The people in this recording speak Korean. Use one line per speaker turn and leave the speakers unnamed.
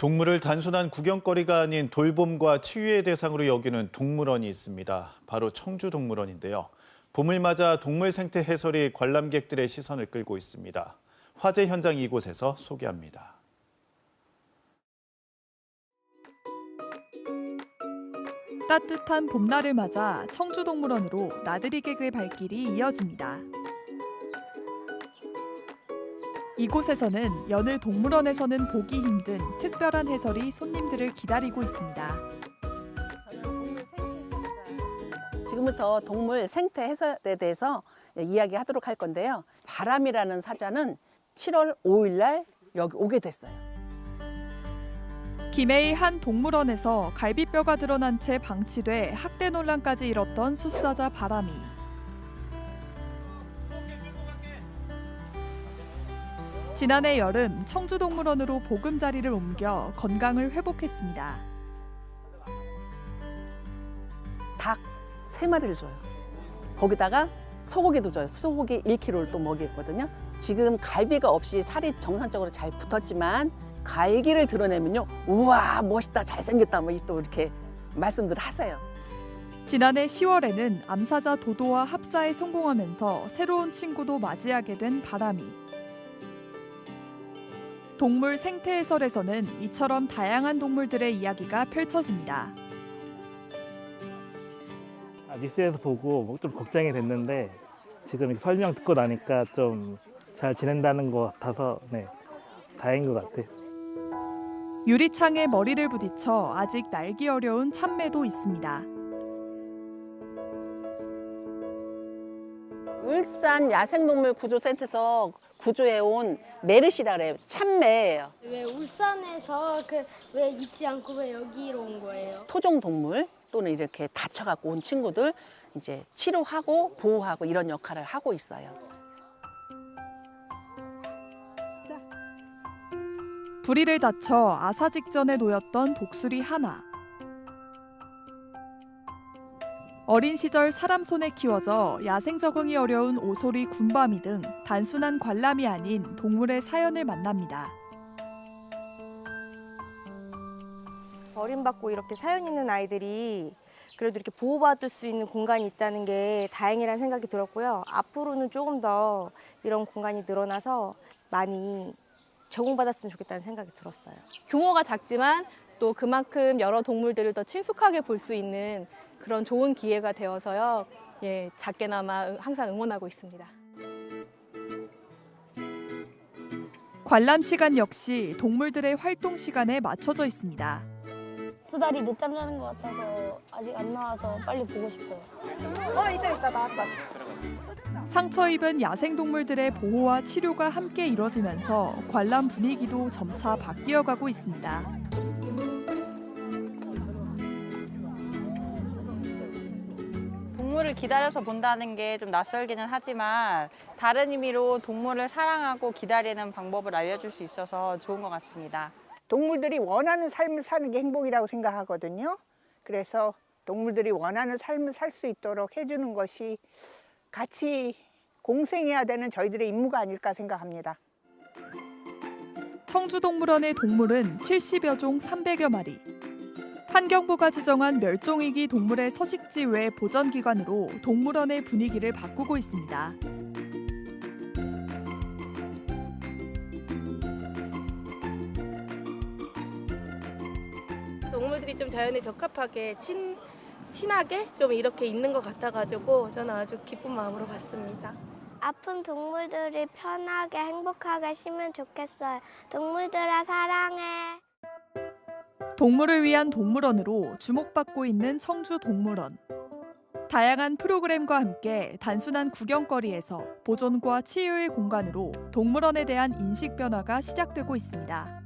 동물을 단순한 구경거리가 아닌 돌봄과 치유의 대상으로 여기는 동물원이 있습니다. 바로 청주동물원인데요. 봄을 맞아 동물 생태 해설이 관람객들의 시선을 끌고 있습니다. 화재 현장 이곳에서 소개합니다.
따뜻한 봄날을 맞아 청주동물원으로 나들이 객의 발길이 이어집니다. 이곳에서는 여느 동물원에서는 보기 힘든 특별한 해설이 손님들을 기다리고 있습니다.
지금부터 동물 생태 해설에 대해서 이야기하도록 할 건데요. 바람이라는 사자는 7월 5일 날 여기 오게 됐어요.
김해의 한 동물원에서 갈비뼈가 드러난 채 방치돼 학대 논란까지 일었던 숫사자 바람이. 지난해 여름 청주동물원으로 보금자리를 옮겨 건강을 회복했습니다.
닭 세마리를 줘요. 거기다가 소고기도 줘요. 소고기 1kg를 또 먹이거든요. 지금 갈비가 없이 살이 정상적으로 잘 붙었지만 갈기를 드러내면요. 우와 멋있다 잘생겼다 뭐 또 이렇게 말씀들 하세요.
지난해 10월에는 암사자 도도와 합사에 성공하면서 새로운 친구도 맞이하게 된 바람이. 동물 생태 해설에서는 이처럼 다양한 동물들의 이야기가 펼쳐집니다.
아, 뉴스에서 보고 뭐좀 걱정이 됐는데 지금 설명 듣고 나니까 좀 잘 지낸다는 것 같아서 네 다행인 것 같아요.
유리창에 머리를 부딪혀 아직 날기 어려운 참매도 있습니다.
울산 야생동물 구조센터에서 구조해온 메르시라 그래요. 참매예요.
왜 울산에서 그 왜 있지 않고 왜 여기로 온 거예요?
토종 동물 또는 이렇게 다쳐갖고 온 친구들 이제 치료하고 보호하고 이런 역할을 하고 있어요.
부리를 다쳐 아사 직전에 놓였던 독수리 하나. 어린 시절 사람 손에 키워져 야생 적응이 어려운 오소리 군밤이 등 단순한 관람이 아닌 동물의 사연을 만납니다.
버림받고 이렇게 사연 있는 아이들이 그래도 이렇게 보호받을 수 있는 공간이 있다는 게 다행이라는 생각이 들었고요. 앞으로는 조금 더 이런 공간이 늘어나서 많이 적응받았으면 좋겠다는 생각이 들었어요.
규모가 작지만 또 그만큼 여러 동물들을 더 친숙하게 볼 수 있는 그런 좋은 기회가 되어서요. 예, 작게나마 응- 항상 응원하고 있습니다.
관람 시간 역시 동물들의 활동 시간에 맞춰져 있습니다.
수달이 늦잠 자는 것 같아서 아직 안 나와서 빨리 보고 싶어요.
상처 입은 야생 동물들의 보호와 치료가 함께 이뤄지면서 관람 분위기도 점차 바뀌어가고 있습니다.
동물을 기다려서 본다는 게 좀 낯설기는 하지만 다른 의미로 동물을 사랑하고 기다리는 방법을 알려줄 수 있어서 좋은 것 같습니다.
동물들이 원하는 삶을 사는 게 행복이라고 생각하거든요. 그래서 동물들이 원하는 삶을 살 수 있도록 해주는 것이 같이 공생해야 되는 저희들의 임무가 아닐까 생각합니다.
청주동물원의 동물은 70여 종 300여 마리. 환경부가 지정한 멸종위기 동물의 서식지 외 보전기관으로 동물원의 분위기를 바꾸고 있습니다.
동물들이 좀 자연에 적합하게 친, 친하게 좀 이렇게 있는 것 같아가지고 저는 아주 기쁜 마음으로 봤습니다.
아픈 동물들이 편하게 행복하게 쉬면 좋겠어요. 동물들아 사랑해.
동물을 위한 동물원으로 주목받고 있는 청주 동물원. 다양한 프로그램과 함께 단순한 구경거리에서 보존과 치유의 공간으로 동물원에 대한 인식 변화가 시작되고 있습니다.